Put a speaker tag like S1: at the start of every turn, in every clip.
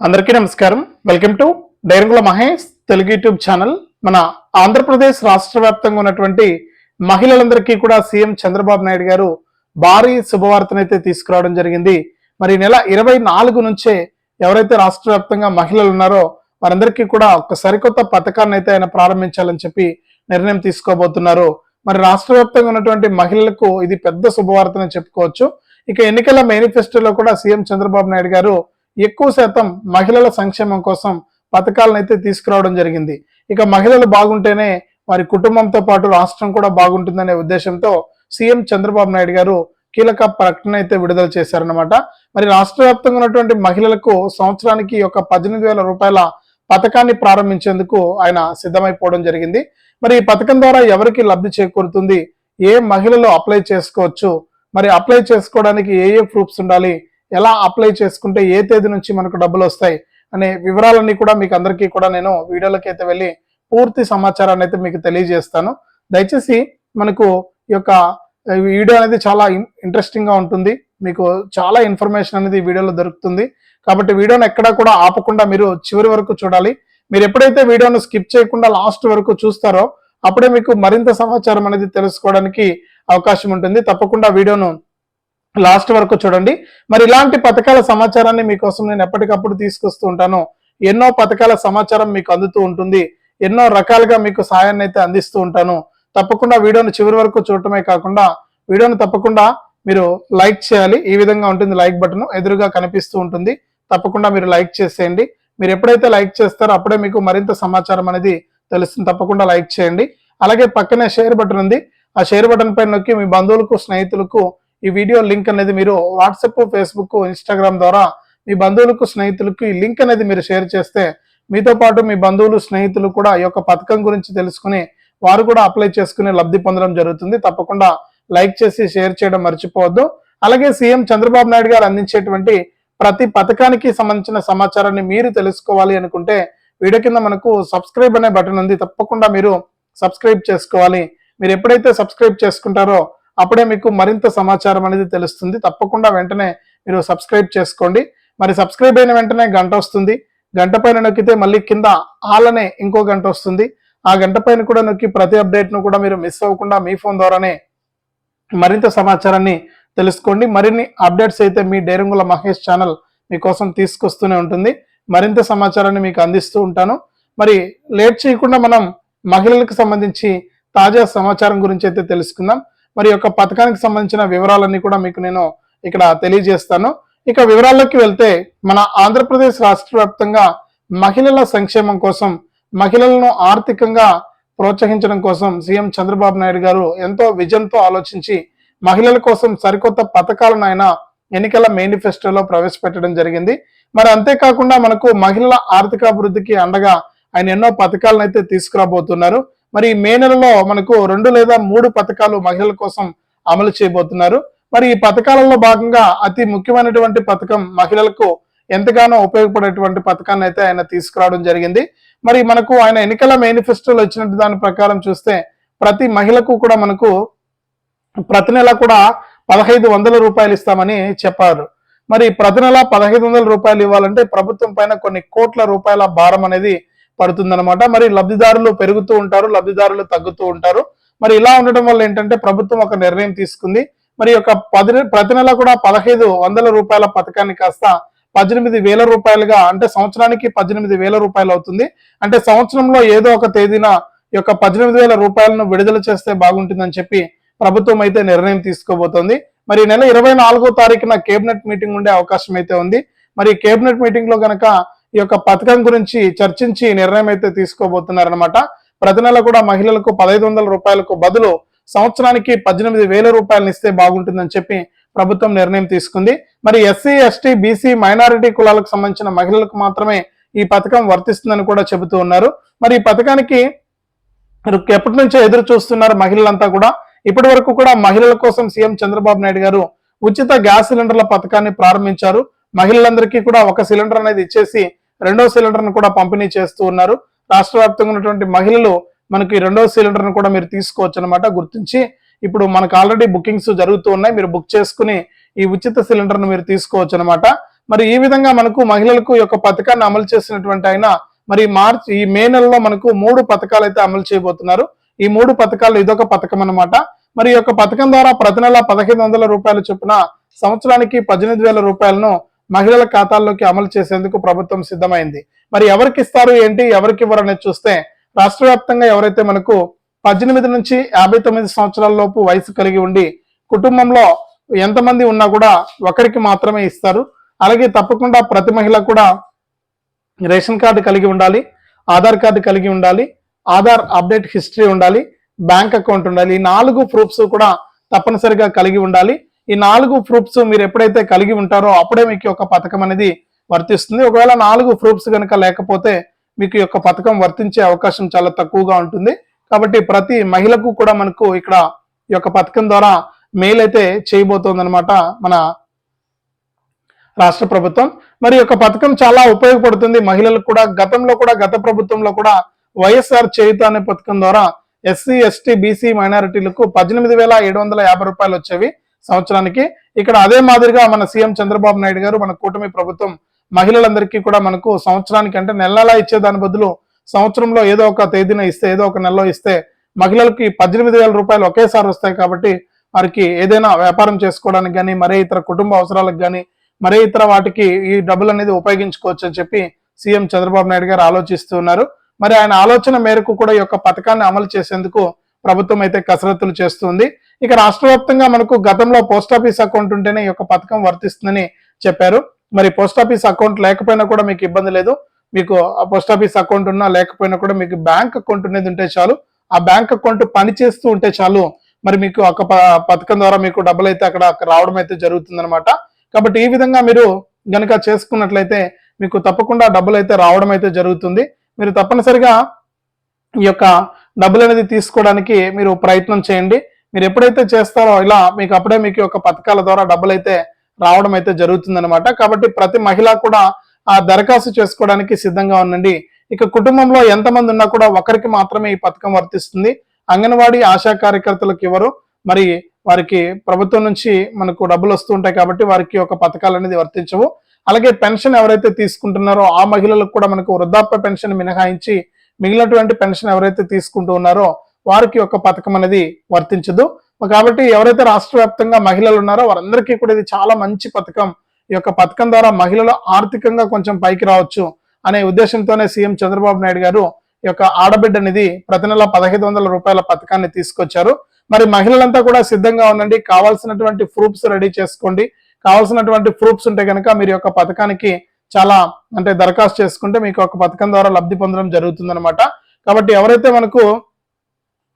S1: అందరికీ నమస్కారం. Welcome to Dairangula Mahesh Telugu YouTube channel మన ఆంధ్రప్రదేశ్ రాష్ట్ర వ్యాప్తంగా ఉన్నటువంటి మహిళలందరికీ కూడా సీఎం చంద్రబాబు నాయుడు గారు భారీ శుభవార్తనైతే తీసుకురావడం జరిగింది. మరి ఈ నెల ఇరవై నాలుగు నుంచే ఎవరైతే రాష్ట్ర వ్యాప్తంగా మహిళలు ఉన్నారో వారందరికీ కూడా ఒక సరికొత్త పథకాన్ని అయితే ఆయన ప్రారంభించాలని చెప్పి నిర్ణయం తీసుకోబోతున్నారు. మరి రాష్ట్ర వ్యాప్తంగా ఉన్నటువంటి మహిళలకు ఇది పెద్ద శుభవార్తని చెప్పుకోవచ్చు. ఇక ఎన్నికల మేనిఫెస్టోలో కూడా సీఎం చంద్రబాబు నాయుడు గారు ఎక్కువ శాతం మహిళల సంక్షేమం కోసం పథకాలను అయితే తీసుకురావడం జరిగింది. ఇక మహిళలు బాగుంటేనే వారి కుటుంబంతో పాటు రాష్ట్రం కూడా బాగుంటుందనే ఉద్దేశంతో సీఎం చంద్రబాబు నాయుడు గారు కీలక ప్రకటన అయితే విడుదల చేశారనమాట మరి రాష్ట్ర వ్యాప్తంగా ఉన్నటువంటి మహిళలకు సంవత్సరానికి ఒక పద్దెనిమిది వేల రూపాయల పథకాన్ని ప్రారంభించేందుకు ఆయన సిద్ధమైపోవడం జరిగింది. మరి ఈ పథకం ద్వారా ఎవరికి లబ్ధి చేకూరుతుంది? ఏ మహిళలు అప్లై చేసుకోవచ్చు? మరి అప్లై చేసుకోవడానికి ఏ ఏ ప్రూఫ్స్ ఉండాలి? ఎలా అప్లై చేసుకుంటే ఏ తేదీ నుంచి మనకు డబ్బులు వస్తాయి అనే వివరాలన్నీ కూడా మీకు అందరికీ కూడా నేను వీడియోలోకి అయితే వెళ్ళి పూర్తి సమాచారాన్ని అయితే మీకు తెలియజేస్తాను. దయచేసి మనకు ఈ యొక్క వీడియో అనేది చాలా ఇంట్రెస్టింగ్గా ఉంటుంది. మీకు చాలా ఇన్ఫర్మేషన్ అనేది వీడియోలో దొరుకుతుంది. కాబట్టి వీడియోను ఎక్కడా కూడా ఆపకుండా మీరు చివరి వరకు చూడాలి. మీరు ఎప్పుడైతే వీడియోను స్కిప్ చేయకుండా లాస్ట్ వరకు చూస్తారో అప్పుడే మీకు మరింత సమాచారం అనేది తెలుసుకోవడానికి అవకాశం ఉంటుంది. తప్పకుండా వీడియోను లాస్ట్ వరకు చూడండి. మరి ఇలాంటి పథకాల సమాచారాన్ని మీకోసం నేను ఎప్పటికప్పుడు తీసుకొస్తూ ఉంటాను ఎన్నో పథకాల సమాచారం మీకు అందుతూ ఉంటుంది. ఎన్నో రకాలుగా మీకు సాయాన్ని అయితే అందిస్తూ ఉంటాను. తప్పకుండా వీడియోను చివరి వరకు చూడటమే కాకుండా వీడియోను తప్పకుండా మీరు లైక్ చేయాలి. ఈ విధంగా ఉంటుంది లైక్ బటన్. ఎదురుగా కనిపిస్తూ ఉంటుంది. తప్పకుండా మీరు లైక్ చేసేయండి. మీరు ఎప్పుడైతే లైక్ చేస్తారో అప్పుడే మీకు మరింత సమాచారం అనేది తెలుస్తుంది. తప్పకుండా లైక్ చేయండి. అలాగే పక్కనే షేర్ బటన్ ఉంది. ఆ షేర్ బటన్ పైన నొక్కి మీ బంధువులకు స్నేహితులకు ఈ వీడియో లింక్ అనేది మీరు వాట్సాప్ ఫేస్బుక్ ఇన్స్టాగ్రామ్ ద్వారా మీ బంధువులకు స్నేహితులకు ఈ లింక్ అనేది మీరు షేర్ చేస్తే మీతో పాటు మీ బంధువులు స్నేహితులు కూడా ఈ యొక్క పథకం గురించి తెలుసుకుని వారు కూడా అప్లై చేసుకుని లబ్ధి పొందడం జరుగుతుంది. తప్పకుండా లైక్ చేసి షేర్ చేయడం మర్చిపోవద్దు. అలాగే సీఎం చంద్రబాబు నాయుడు గారు అందించేటువంటి ప్రతి పథకానికి సంబంధించిన సమాచారాన్ని మీరు తెలుసుకోవాలి అనుకుంటే వీడియో కింద మనకు సబ్స్క్రైబ్ అనే బటన్ ఉంది. తప్పకుండా మీరు సబ్స్క్రైబ్ చేసుకోవాలి. మీరు ఎప్పుడైతే సబ్స్క్రైబ్ చేసుకుంటారో అప్పుడే మీకు మరింత సమాచారం అనేది తెలుస్తుంది. తప్పకుండా వెంటనే మీరు సబ్స్క్రైబ్ చేసుకోండి. మరి సబ్స్క్రైబ్ అయిన వెంటనే గంట వస్తుంది. గంట పైన నొక్కితే మళ్ళీ కింద ఆలనే ఇంకో గంట వస్తుంది. ఆ గంట పైన కూడా నొక్కి ప్రతి అప్డేట్ను కూడా మీరు మిస్ అవ్వకుండా మీ ఫోన్ ద్వారానే మరింత సమాచారాన్ని తెలుసుకోండి. మరిన్ని అప్డేట్స్ అయితే మీ డేరంగుల మహేష్ ఛానల్ మీకోసం తీసుకొస్తూనే ఉంటుంది. మరింత సమాచారాన్ని మీకు అందిస్తూ ఉంటాను. మరి లేట్ చేయకుండా మనం మహిళలకు సంబంధించి తాజా సమాచారం గురించి అయితే తెలుసుకుందాం. మరి యొక్క పథకానికి సంబంధించిన వివరాలన్నీ కూడా మీకు నేను ఇక్కడ తెలియజేస్తాను. ఇక వివరాల్లోకి వెళ్తే మన ఆంధ్రప్రదేశ్ రాష్ట్ర వ్యాప్తంగా మహిళల సంక్షేమం కోసం మహిళలను ఆర్థికంగా ప్రోత్సహించడం కోసం సీఎం చంద్రబాబు నాయుడు గారు ఎంతో విజన్తో ఆలోచించి మహిళల కోసం సరికొత్త పథకాలను ఆయన ఎన్నికల మేనిఫెస్టోలో ప్రవేశపెట్టడం జరిగింది. మరి అంతేకాకుండా మనకు మహిళల ఆర్థికాభివృద్ధికి అండగా ఆయన ఎన్నో పథకాలను అయితే తీసుకురాబోతున్నారు. మరి మే నెలలో మనకు రెండు లేదా మూడు పథకాలు మహిళల కోసం అమలు చేయబోతున్నారు. మరి ఈ పథకాలలో భాగంగా అతి ముఖ్యమైనటువంటి పథకం మహిళలకు ఎంతగానో ఉపయోగపడేటువంటి పథకాన్ని అయితే ఆయన తీసుకురావడం జరిగింది. మరి మనకు ఆయన ఎన్నికల మేనిఫెస్టోలో ఇచ్చినట్టు దాని ప్రకారం చూస్తే ప్రతి మహిళకు కూడా మనకు ప్రతి నెల కూడా పదహైదు వందల రూపాయలు ఇస్తామని చెప్పారు. మరి ప్రతి నెల పదహైదు వందల రూపాయలు ఇవ్వాలంటే ప్రభుత్వం పైన కొన్ని కోట్ల రూపాయల భారం అనేది పడుతుందన్నమాట. మరి లబ్ధిదారులు పెరుగుతూ ఉంటారు లబ్ధిదారులు తగ్గుతూ ఉంటారు. మరి ఇలా ఉండటం వల్ల ఏంటంటే ప్రభుత్వం ఒక నిర్ణయం తీసుకుంది. మరి ఒక పది ప్రతి నెల కూడా పదహైదు వందల రూపాయల పథకాన్ని కాస్త పద్దెనిమిది వేల రూపాయలుగా అంటే సంవత్సరానికి పద్దెనిమిది వేల రూపాయలు అవుతుంది. అంటే సంవత్సరంలో ఏదో ఒక తేదీన యొక్క పద్దెనిమిది వేల రూపాయలను విడుదల చేస్తే బాగుంటుందని చెప్పి ప్రభుత్వం అయితే నిర్ణయం తీసుకోబోతోంది. మరి నెల ఇరవై నాలుగో తారీఖున కేబినెట్ మీటింగ్ ఉండే అవకాశం అయితే ఉంది. మరి కేబినెట్ మీటింగ్లో గనక ఈ యొక్క పథకం గురించి చర్చించి నిర్ణయం అయితే తీసుకోబోతున్నారనమాట ప్రతి నెల కూడా మహిళలకు పదహైదు వందల రూపాయలకు బదులు సంవత్సరానికి పద్దెనిమిది వేల రూపాయలను ఇస్తే బాగుంటుందని చెప్పి ప్రభుత్వం నిర్ణయం తీసుకుంది. మరి ఎస్సీ ఎస్టీ బీసీ మైనారిటీ కులాలకు సంబంధించిన మహిళలకు మాత్రమే ఈ పథకం వర్తిస్తుందని కూడా చెబుతూ ఉన్నారు. మరి ఈ పథకానికి ఎప్పటి నుంచో ఎదురు చూస్తున్నారు మహిళలంతా కూడా. ఇప్పటి వరకు కూడా మహిళల కోసం సీఎం చంద్రబాబు నాయుడు గారు ఉచిత గ్యాస్ సిలిండర్ల పథకాన్ని ప్రారంభించారు. మహిళలందరికీ కూడా ఒక సిలిండర్ అనేది ఇచ్చేసి రెండో సిలిండర్ను కూడా పంపిణీ చేస్తూ ఉన్నారు. రాష్ట్ర వ్యాప్తంగా ఉన్నటువంటి మహిళలు మనకి రెండో సిలిండర్ను కూడా మీరు తీసుకోవచ్చు అనమాట గుర్తించి. ఇప్పుడు మనకు ఆల్రెడీ బుకింగ్స్ జరుగుతూ ఉన్నాయి. మీరు బుక్ చేసుకుని ఈ ఉచిత సిలిండర్ను మీరు తీసుకోవచ్చు అనమాట మరి ఈ విధంగా మనకు మహిళలకు ఈ యొక్క పథకాన్ని అమలు చేసినటువంటి ఆయన మరి మార్చ్ ఈ మే నెలలో మనకు మూడు పథకాలు అయితే అమలు చేయబోతున్నారు. ఈ మూడు పథకాలు ఇదొక పథకం అన్నమాట. మరి ఈ యొక్క పథకం ద్వారా ప్రతి నెల పదహైదు వందల రూపాయల చొప్పున సంవత్సరానికి పద్దెనిమిది వేల రూపాయలను మహిళల ఖాతాల్లోకి అమలు చేసేందుకు ప్రభుత్వం సిద్ధమైంది. మరి ఎవరికి ఇస్తారు ఏంటి? ఎవరికి ఇవ్వరు అనేది చూస్తే రాష్ట్ర వ్యాప్తంగా ఎవరైతే మనకు పద్దెనిమిది నుంచి యాభై తొమ్మిది సంవత్సరాల లోపు వయసు కలిగి ఉండి కుటుంబంలో ఎంతమంది ఉన్నా కూడా ఒకరికి మాత్రమే ఇస్తారు. అలాగే తప్పకుండా ప్రతి మహిళ కూడా రేషన్ కార్డు కలిగి ఉండాలి ఆధార్ కార్డు కలిగి ఉండాలి ఆధార్ అప్డేట్ హిస్టరీ ఉండాలి బ్యాంక్ అకౌంట్ ఉండాలి ఈ నాలుగు ప్రూఫ్స్ కూడా తప్పనిసరిగా కలిగి ఉండాలి. ఈ నాలుగు ప్రూఫ్స్ మీరు ఎప్పుడైతే కలిగి ఉంటారో అప్పుడే మీకు ఒక పథకం అనేది వర్తిస్తుంది. ఒకవేళ నాలుగు ప్రూఫ్స్ కనుక లేకపోతే మీకు యొక్క పథకం వర్తించే అవకాశం చాలా తక్కువగా ఉంటుంది. కాబట్టి ప్రతి మహిళకు కూడా మనకు ఇక్కడ ఈ యొక్క పథకం ద్వారా మెయిల్ అయితే చేయబోతోంది అనమాట మన రాష్ట్ర ప్రభుత్వం. మరి యొక్క పథకం చాలా ఉపయోగపడుతుంది మహిళలకు కూడా. గతంలో కూడా గత ప్రభుత్వంలో కూడా వైఎస్ఆర్ చేయుత అనే పథకం ద్వారా ఎస్సీ ఎస్టీ బీసీ మైనారిటీలకు పద్దెనిమిది వేల ఏడు వందల యాభై రూపాయలు వచ్చేవి. సంవత్సరానికి. ఇక్కడ అదే మాదిరిగా మన సీఎం చంద్రబాబు నాయుడు గారు మన కూటమి ప్రభుత్వం మహిళలందరికీ కూడా మనకు సంవత్సరానికి అంటే నెలలా ఇచ్చే దాని బదులు సంవత్సరంలో ఏదో ఒక తేదీన ఇస్తే ఏదో ఒక నెలలో ఇస్తే మహిళలకి పద్దెనిమిది వేల రూపాయలు ఒకేసారి వస్తాయి కాబట్టి వారికి ఏదైనా వ్యాపారం చేసుకోవడానికి కానీ మరే ఇతర కుటుంబ అవసరాలకు కానీ మరే ఇతర వాటికి ఈ డబ్బులు అనేది ఉపయోగించుకోవచ్చు అని చెప్పి సీఎం చంద్రబాబు నాయుడు గారు ఆలోచిస్తూ ఉన్నారు. మరి ఆయన ఆలోచన మేరకు కూడా ఈ యొక్క పథకాన్ని అమలు చేసేందుకు ప్రభుత్వం అయితే కసరత్తులు చేస్తుంది. ఇక రాష్ట్ర వ్యాప్తంగా మనకు గతంలో పోస్ట్ ఆఫీస్ అకౌంట్ ఉంటేనే ఈ యొక్క పథకం వర్తిస్తుందని చెప్పారు. మరి పోస్ట్ ఆఫీస్ అకౌంట్ లేకపోయినా కూడా మీకు ఇబ్బంది లేదు. మీకు ఆ పోస్ట్ ఆఫీస్ అకౌంట్ ఉన్నా లేకపోయినా కూడా మీకు బ్యాంక్ అకౌంట్ అనేది ఉంటే చాలు. ఆ బ్యాంక్ అకౌంట్ పని చేస్తూ ఉంటే చాలు. మరి మీకు ఒక పథకం ద్వారా మీకు డబ్బులు అయితే అక్కడ రావడం అయితే జరుగుతుంది కాబట్టి ఈ విధంగా మీరు గనుక చేసుకున్నట్లయితే మీకు తప్పకుండా డబ్బులు అయితే రావడం అయితే జరుగుతుంది. మీరు తప్పనిసరిగా ఈ యొక్క డబ్బులు అనేది తీసుకోవడానికి మీరు ప్రయత్నం చేయండి. మీరు ఎప్పుడైతే చేస్తారో ఇలా మీకు అప్పుడే మీకు ఒక యొక్క పథకాల ద్వారా డబ్బులు అయితే రావడం అయితే జరుగుతుందనమాట కాబట్టి ప్రతి మహిళ కూడా ఆ దరఖాస్తు చేసుకోవడానికి సిద్ధంగా ఉండండి. ఇక కుటుంబంలో ఎంతమంది ఉన్నా కూడా ఒకరికి మాత్రమే ఈ పథకం వర్తిస్తుంది. అంగన్వాడీ ఆశా కార్యకర్తలకు ఇవ్వరు మరి వారికి ప్రభుత్వం నుంచి మనకు డబ్బులు వస్తూ ఉంటాయి కాబట్టి వారికి ఒక పథకాలు అనేది వర్తించవు. అలాగే పెన్షన్ ఎవరైతే తీసుకుంటున్నారో ఆ మహిళలకు కూడా మనకు వృద్ధాప్య పెన్షన్ మినహాయించి మిగిలినటువంటి పెన్షన్ ఎవరైతే తీసుకుంటూ ఉన్నారో వారికి ఒక పథకం అనేది వర్తించదు. కాబట్టి ఎవరైతే రాష్ట్ర వ్యాప్తంగా మహిళలు ఉన్నారో వారందరికీ కూడా ఇది చాలా మంచి పథకం. ఈ యొక్క పథకం ద్వారా మహిళలు ఆర్థికంగా కొంచెం పైకి రావచ్చు అనే ఉద్దేశంతోనే సీఎం చంద్రబాబు నాయుడు గారు ఈ యొక్క ఆడబిడ్డ అనేది ప్రతి నెల పదహైదు వందల రూపాయల పథకాన్ని తీసుకొచ్చారు. మరి మహిళలంతా కూడా సిద్ధంగా ఉండండి. కావాల్సినటువంటి ప్రూఫ్స్ రెడీ చేసుకోండి. కావాల్సినటువంటి ప్రూఫ్స్ ఉంటే కనుక మీరు యొక్క పథకానికి చాలా అంటే దరఖాస్తు చేసుకుంటే మీకు ఒక పథకం ద్వారా లబ్ధి పొందడం జరుగుతుందనమాట కాబట్టి ఎవరైతే మనకు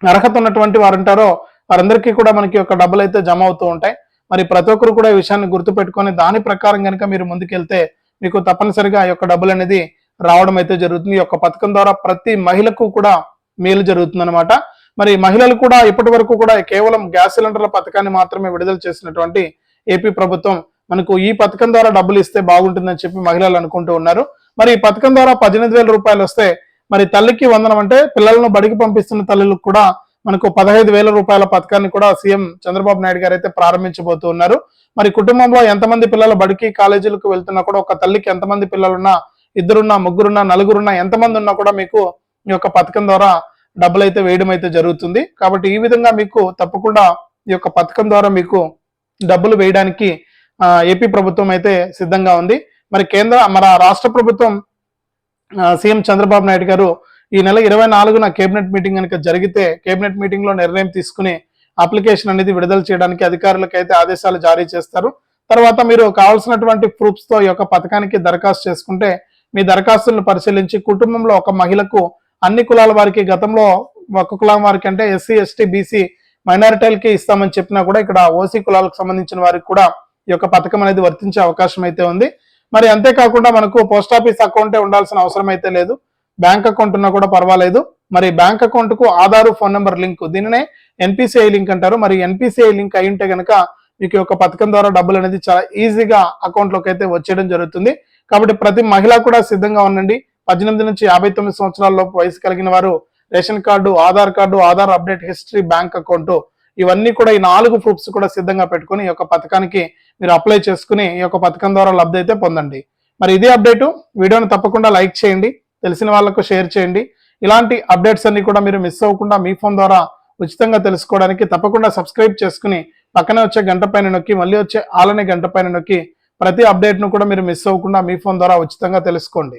S1: అర్హత ఉన్నటువంటి వారు ఉంటారో వారందరికీ కూడా మనకి ఒక డబ్బులు అయితే జమ అవుతూ ఉంటాయి. మరి ప్రతి ఒక్కరు కూడా ఈ విషయాన్ని గుర్తుపెట్టుకొని దాని ప్రకారం కనుక మీరు ముందుకెళ్తే మీకు తప్పనిసరిగా ఈ యొక్క డబ్బులు అనేది రావడం అయితే జరుగుతుంది. ఈ యొక్క పథకం ద్వారా ప్రతి మహిళకు కూడా మేలు జరుగుతుంది అనమాట మరి మహిళలు కూడా ఇప్పటి వరకు కూడా కేవలం గ్యాస్ సిలిండర్ల పథకాన్ని మాత్రమే విడుదల చేసినటువంటి ఏపీ ప్రభుత్వం మనకు ఈ పథకం ద్వారా డబ్బులు ఇస్తే బాగుంటుందని చెప్పి మహిళలు అనుకుంటూ ఉన్నారు. మరి ఈ పథకం ద్వారా పద్దెనిమిది వేల రూపాయలు వస్తే మరి తల్లికి వందనం అంటే పిల్లలను బడికి పంపిస్తున్న తల్లులకు కూడా మనకు పదహైదు వేల రూపాయల పథకాన్ని కూడా సీఎం చంద్రబాబు నాయుడు గారు అయితే ప్రారంభించబోతూ ఉన్నారు. మరి కుటుంబంలో ఎంతమంది పిల్లలు బడికి కాలేజీలకు వెళ్తున్నా కూడా ఒక తల్లికి ఎంతమంది పిల్లలున్నా ఇద్దరున్నా ముగ్గురున్నా నలుగురున్నా ఎంతమంది ఉన్నా కూడా మీకు ఈ యొక్క పథకం ద్వారా డబ్బులు అయితే వేయడం అయితే జరుగుతుంది. కాబట్టి ఈ విధంగా మీకు తప్పకుండా ఈ యొక్క పథకం ద్వారా మీకు డబ్బులు వేయడానికి ఏపీ ప్రభుత్వం అయితే సిద్ధంగా ఉంది. మరి కేంద్ర మన రాష్ట్ర ప్రభుత్వం సీఎం చంద్రబాబు నాయుడు గారు ఈ నెల ఇరవై నాలుగున కేబినెట్ మీటింగ్ కనుక జరిగితే కేబినెట్ మీటింగ్లో నిర్ణయం తీసుకుని అప్లికేషన్ అనేది విడుదల చేయడానికి అధికారులకు అయితే ఆదేశాలు జారీ చేస్తారు. తర్వాత మీరు కావాల్సినటువంటి ప్రూఫ్స్తో ఈ యొక్క పథకానికి దరఖాస్తు చేసుకుంటే మీ దరఖాస్తులను పరిశీలించి కుటుంబంలో ఒక మహిళకు అన్ని కులాల వారికి గతంలో ఒక కులం వారికి అంటే ఎస్సీ ఎస్టీ బీసీ మైనారిటీలకి ఇస్తామని చెప్పినా కూడా ఇక్కడ ఓసీ కులాలకు సంబంధించిన వారికి కూడా యొక్క పథకం అనేది వర్తించే అవకాశం అయితే ఉంది. మరి అంతేకాకుండా మనకు పోస్ట్ ఆఫీస్ అకౌంటే ఉండాల్సిన అవసరం అయితే లేదు. బ్యాంక్ అకౌంట్ ఉన్నా కూడా పర్వాలేదు. మరి బ్యాంక్ అకౌంట్కు ఆధార్ ఫోన్ నెంబర్ లింక్ దీనినే ఎన్పిసిఐ లింక్ అంటారు. మరి ఎన్పిసిఐ లింక్ అయి ఉంటే కనుక మీకు యొక్క పథకం ద్వారా డబ్బులు అనేది చాలా ఈజీగా అకౌంట్లోకి అయితే వచ్చేయడం జరుగుతుంది. కాబట్టి ప్రతి మహిళ కూడా సిద్ధంగా ఉండండి. పద్దెనిమిది నుంచి యాభై తొమ్మిది సంవత్సరాల లోపు వయసు కలిగిన వారు ration card Aadhaar card Aadhaar update history bank account ఇవన్నీ కూడా ఈ నాలుగు ప్రూఫ్స్ కూడా సిద్ధంగా పెట్టుకొని ఈ యొక్క పథకానికి మీరు అప్లై చేసుకుని ఈ యొక్క పథకం ద్వారా లబ్ధి అయితే పొందండి. మరి ఇదే అప్డేటు వీడియోని తప్పకుండా లైక్ చేయండి. తెలిసిన వాళ్ళకు షేర్ చేయండి. ఇలాంటి అప్డేట్స్ అన్ని కూడా మీరు మిస్ అవ్వకుండా మీ ఫోన్ ద్వారా ఉచితంగా తెలుసుకోవడానికి తప్పకుండా సబ్స్క్రైబ్ చేసుకుని పక్కనే వచ్చే గంట పైన నొక్కి మళ్ళీ వచ్చే ఆలనే గంట పైన నొక్కి ప్రతి అప్డేట్ను కూడా మీరు మిస్ అవ్వకుండా మీ ఫోన్ ద్వారా ఉచితంగా తెలుసుకోండి.